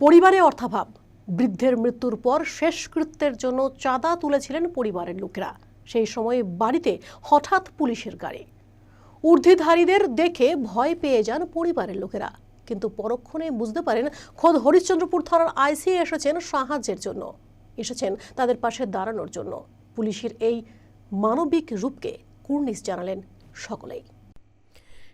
পরিবারে অর্থাভাব। বৃদ্ধের মৃত্যুর পর শেষকৃত্যের জন্য চাঁদা তুলেছিলেন পরিবারের লোকেরা। সেই সময় বাড়িতে হঠাৎ পুলিশের গাড়ি। ঊর্ধ্বধারীদের দেখে ভয় পেয়ে যান পরিবারের লোকেরা। কিন্তু পরক্ষণে বুঝতে পারেন, খোদ হরিশ্চন্দ্রপুর থানার আইসি এসেছেন সাহায্যের জন্য। এসেছেন তাদের পাশে দাঁড়ানোর জন্য। পুলিশের এই মানবিক রূপকে কুর্নিশ জানালেন সকলেই।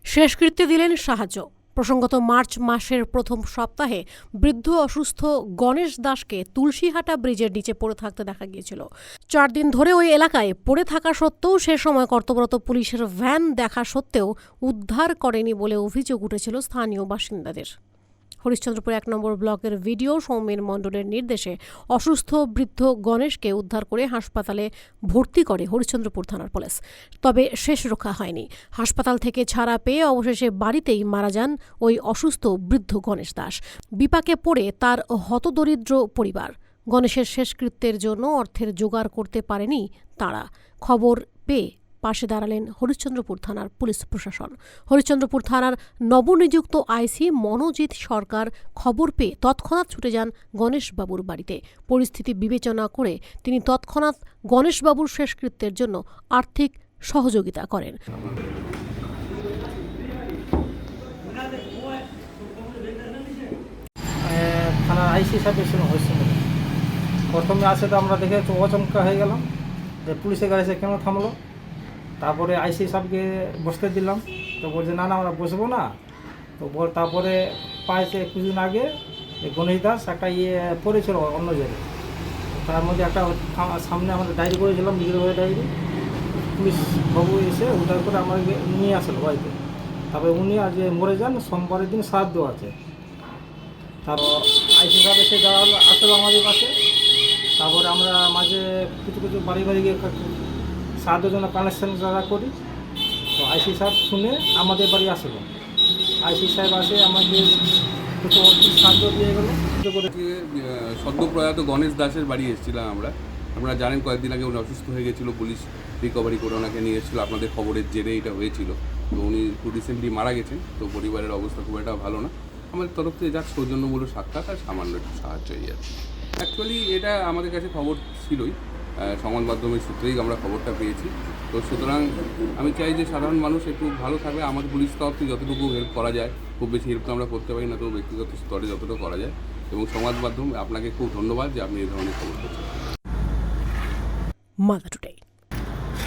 শেষকৃত্য দিলেন সাহায্য। প্রসঙ্গত মার্চ মাসের প্রথম সপ্তাহে বৃদ্ধ অসুস্থ গণেশ দাসকে তুলসীহাটা ব্রিজের নিচে পড়ে থাকতে দেখা গিয়েছিল। চার দিন ধরে ওই এলাকায় পড়ে থাকা সত্ত্বেও সে সময় কর্তব্যরত পুলিশের ভ্যান দেখা সত্ত্বেও উদ্ধার করেনি বলে অভিযোগ উঠেছিল স্থানীয় বাসিন্দাদের। হরিশ্চন্দ্রপুর এক নম্বর ব্লকের ভিডিও সৌমেন মণ্ডলের নির্দেশে অসুস্থ বৃদ্ধ গণেশকে উদ্ধার করে হাসপাতালে ভর্তি করে হরিশ্চন্দ্রপুর থানার পুলিশ। তবে শেষ রক্ষা হয়নি। হাসপাতাল থেকে ছাড়া পেয়ে অবশেষে বাড়িতেই মারা যান ওই অসুস্থ বৃদ্ধ গণেশ দাস। বিপাকে পড়ে তার হতদরিদ্র পরিবার। গণেশের শেষকৃত্যের জন্য অর্থের জোগাড় করতে পারেনি তারা। খবর পেয়ে পাশে দাঁড়ালেন হরিশ্চন্দ্রপুর থানার পুলিশ প্রশাসন। হরিশ্চন্দ্রপুর থানার নবনিযুক্ত আইসি মনোজিৎ সরকার খবর পেয়ে তৎক্ষণাৎ ছুটে যান গণেশবাবুর বাড়িতে। পরিস্থিতি বিবেচনা করে তিনি তৎক্ষণাৎ গণেশবাবুর শেষকৃত্যের জন্য আর্থিক সহযোগিতা করেন। থানার আইসি প্রথমে আসে তো আমরা দেখে চমকা হয়ে গেলাম। যে পুলিশের গাড়ি এসে কেন থামলো? তারপরে আইসি সাহেবকে বসতে দিলাম। তো বলছে, না না, আমরা বসবো না। তো বল, তারপরে পাইছে কিছুদিন আগে এই গণেশ দাস, একটা ইয়ে পড়েছিল অন্য জায়গায়। তার মধ্যে একটা সামনে আমাদের ডায়েরি করেছিলাম, নিজের ডায়েরি। পুলিশ বাবু এসে উদ্ধার করে আমাকে নিয়ে আসলো বাড়িতে। তারপরে উনি আজ মরে যান, সোমবারের দিন শ্রাদ্ধ আছে। তারপর আইসি সাহেব এসে দাঁড়াল, আসলো আমাদের পাশে। তারপরে আমরা মাঝে কিছু কিছু বাড়ি বাড়ি গিয়ে সাহায্যের জন্য কানেকশন যারা করি, তো আইসি সাহেব শুনে আমাদের বাড়ি আসলো। আইসি সাহেব আসে আমাদের কিছু অর্থ সাহায্য দিয়ে সদ্যপ্রয়াত গণেশ দাসের বাড়ি এসেছিলাম আমরা। আপনারা জানেন কয়েকদিন আগে উনি অসুস্থ হয়ে গেছিল, পুলিশ রিকভারি করে ওনাকে নিয়ে এসেছিল। আপনাদের খবরের জেরে এটা হয়েছিল। তো উনি খুব রিসেন্টলি মারা গেছেন, তো পরিবারের অবস্থা খুব একটা ভালো না। আমাদের তরফ থেকে যাক, সৌজন্যমূলক সাক্ষাৎ আর সামান্য একটু সাহায্য এই আর অ্যাকচুয়ালি এটা আমাদের কাছে খবর ছিলই। সংবাদ মাধ্যমের সূত্রেই আমরা খবরটা পেয়েছি। তো সুতরাং আমি চাই যে সাধারণ মানুষ একটু ভালো থাকবে। আমাদের পুলিশ তরফ থেকে যতটুকু হেল্প করা যায়, খুব বেশি হেল্প তো আমরা করতে পারি না, তো ব্যক্তিগত স্তরে যতটুকু করা যায়। এবং সংবাদ মাধ্যম, আপনাকে খুব ধন্যবাদ যে আপনি এই ধরনের খবর করছেন টুডে।